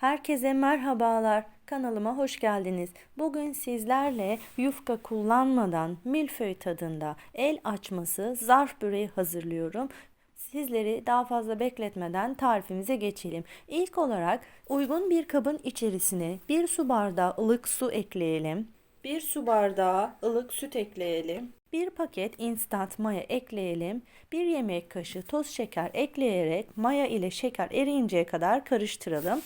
Herkese merhabalar. Kanalıma hoş geldiniz. Bugün sizlerle yufka kullanmadan milföy tadında el açması zarf böreği hazırlıyorum. Sizleri daha fazla bekletmeden tarifimize geçelim. İlk olarak uygun bir kabın içerisine bir su bardağı ılık su ekleyelim. Bir su bardağı ılık süt ekleyelim. Bir paket instant maya ekleyelim. Bir yemek kaşığı toz şeker ekleyerek maya ile şeker eriyinceye kadar karıştıralım.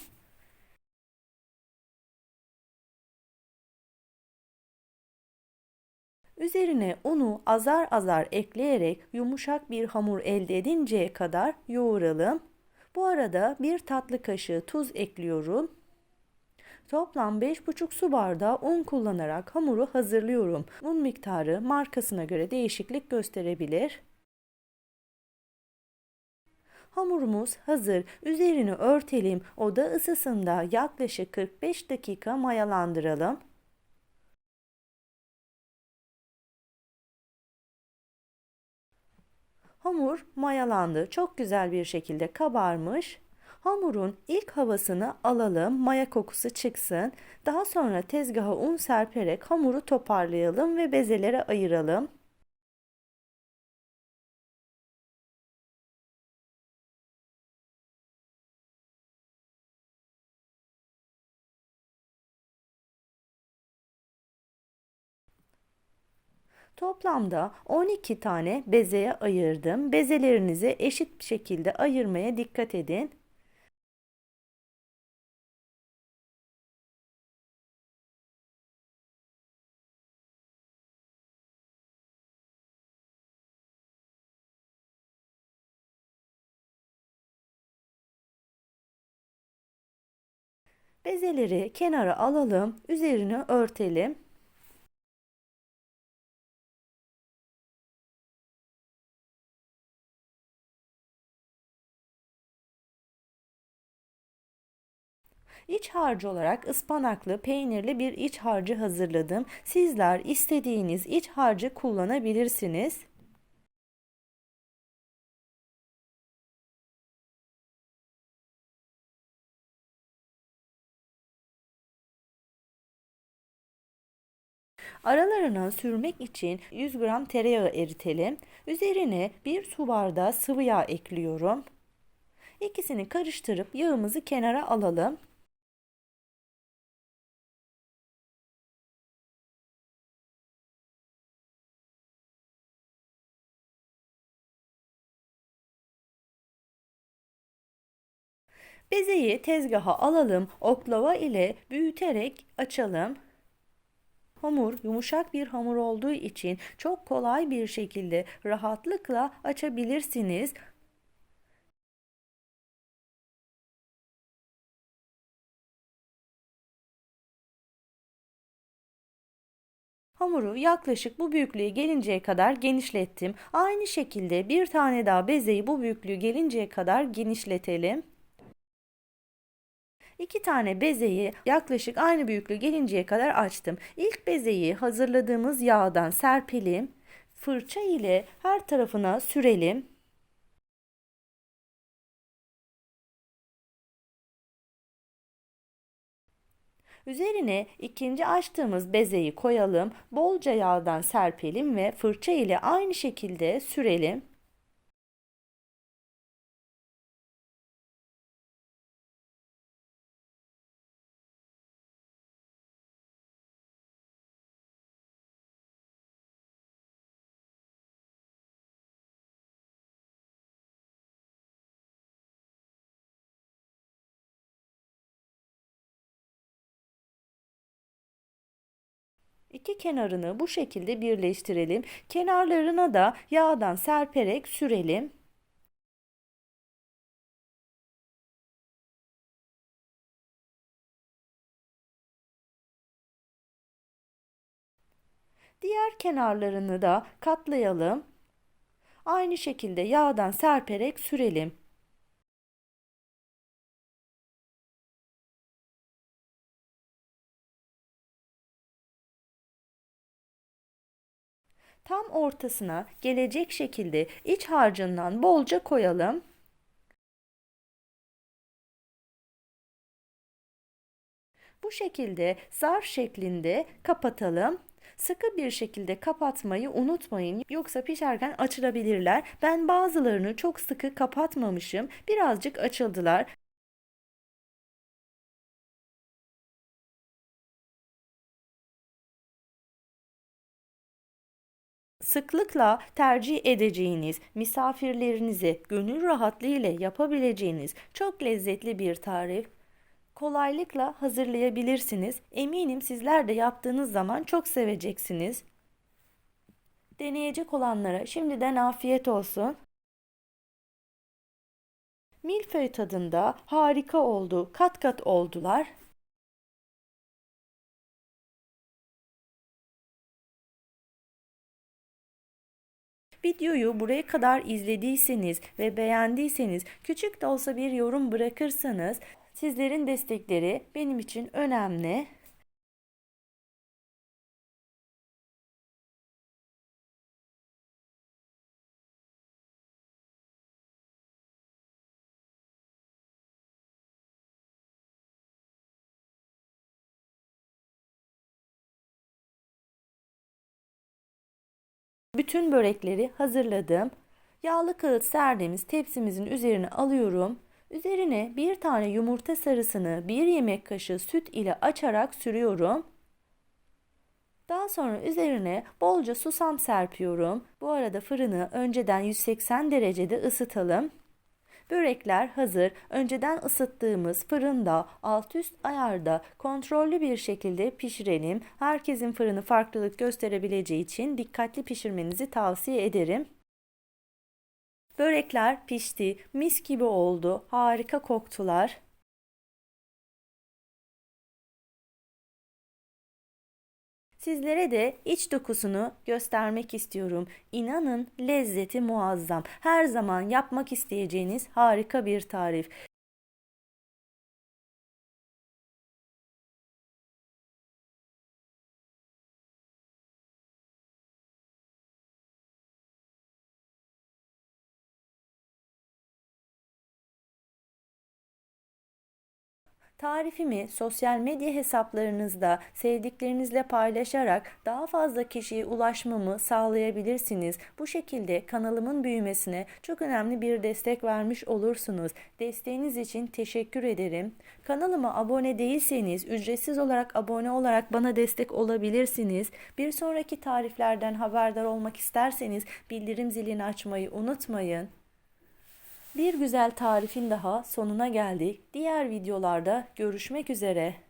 Üzerine unu azar azar ekleyerek yumuşak bir hamur elde edinceye kadar yoğuralım. Bu arada bir tatlı kaşığı tuz ekliyorum. Toplam 5,5 su bardağı un kullanarak hamuru hazırlıyorum. Un miktarı markasına göre değişiklik gösterebilir. Hamurumuz hazır. Üzerini örtelim. Oda ısısında yaklaşık 45 dakika mayalandıralım. Hamur mayalandı. Çok güzel bir şekilde kabarmış. Hamurun ilk havasını alalım, maya kokusu çıksın. Daha sonra tezgaha un serperek hamuru toparlayalım ve bezelere ayıralım. Toplamda 12 tane bezeye ayırdım. Bezelerinizi eşit bir şekilde ayırmaya dikkat edin. Bezeleri kenara alalım, üzerine örtelim. İç harcı olarak ıspanaklı, peynirli bir iç harcı hazırladım. Sizler istediğiniz iç harcı kullanabilirsiniz. Aralarına sürmek için 100 gram tereyağı eritelim. Üzerine bir su bardağı sıvı yağ ekliyorum. İkisini karıştırıp yağımızı kenara alalım. Bezeyi tezgaha alalım, oklava ile büyüterek açalım. Hamur yumuşak bir hamur olduğu için çok kolay bir şekilde rahatlıkla açabilirsiniz. Hamuru yaklaşık bu büyüklüğe gelinceye kadar genişlettim. Aynı şekilde bir tane daha bezeyi bu büyüklüğü gelinceye kadar genişletelim. İki tane bezeyi yaklaşık aynı büyüklüğe gelinceye kadar açtım. İlk bezeyi hazırladığımız yağdan serpelim. Fırça ile her tarafına sürelim. Üzerine ikinci açtığımız bezeyi koyalım. Bolca yağdan serpelim ve fırça ile aynı şekilde sürelim. İki kenarını bu şekilde birleştirelim. Kenarlarına da yağdan serperek sürelim. Diğer kenarlarını da katlayalım. Aynı şekilde yağdan serperek sürelim. Tam ortasına gelecek şekilde iç harcından bolca koyalım. Bu şekilde zarf şeklinde kapatalım. Sıkı bir şekilde kapatmayı unutmayın. Yoksa pişerken açılabilirler. Ben bazılarını çok sıkı kapatmamışım. Birazcık açıldılar. Sıklıkla tercih edeceğiniz, misafirlerinize gönül rahatlığı ile yapabileceğiniz çok lezzetli bir tarif. Kolaylıkla hazırlayabilirsiniz. Eminim sizler de yaptığınız zaman çok seveceksiniz. Deneyecek olanlara şimdiden afiyet olsun. Milföy tadında harika oldu, kat kat oldular. Videoyu buraya kadar izlediyseniz ve beğendiyseniz küçük de olsa bir yorum bırakırsanız sizlerin destekleri benim için önemli. Bütün börekleri hazırladım. Yağlı kağıt serdiğimiz tepsimizin üzerine alıyorum. Üzerine bir tane yumurta sarısını bir yemek kaşığı süt ile açarak sürüyorum. Daha sonra üzerine bolca susam serpiyorum. Bu arada fırını önceden 180 derecede ısıtalım. Börekler hazır. Önceden ısıttığımız fırında alt üst ayarda kontrollü bir şekilde pişirelim. Herkesin fırını farklılık gösterebileceği için dikkatli pişirmenizi tavsiye ederim. Börekler pişti, mis gibi oldu, harika koktular. Sizlere de iç dokusunu göstermek istiyorum. İnanın lezzeti muazzam. Her zaman yapmak isteyeceğiniz harika bir tarif. Tarifimi sosyal medya hesaplarınızda sevdiklerinizle paylaşarak daha fazla kişiye ulaşmamı sağlayabilirsiniz. Bu şekilde kanalımın büyümesine çok önemli bir destek vermiş olursunuz. Desteğiniz için teşekkür ederim. Kanalıma abone değilseniz ücretsiz olarak abone olarak bana destek olabilirsiniz. Bir sonraki tariflerden haberdar olmak isterseniz bildirim zilini açmayı unutmayın. Bir güzel tarifin daha sonuna geldik. Diğer videolarda görüşmek üzere.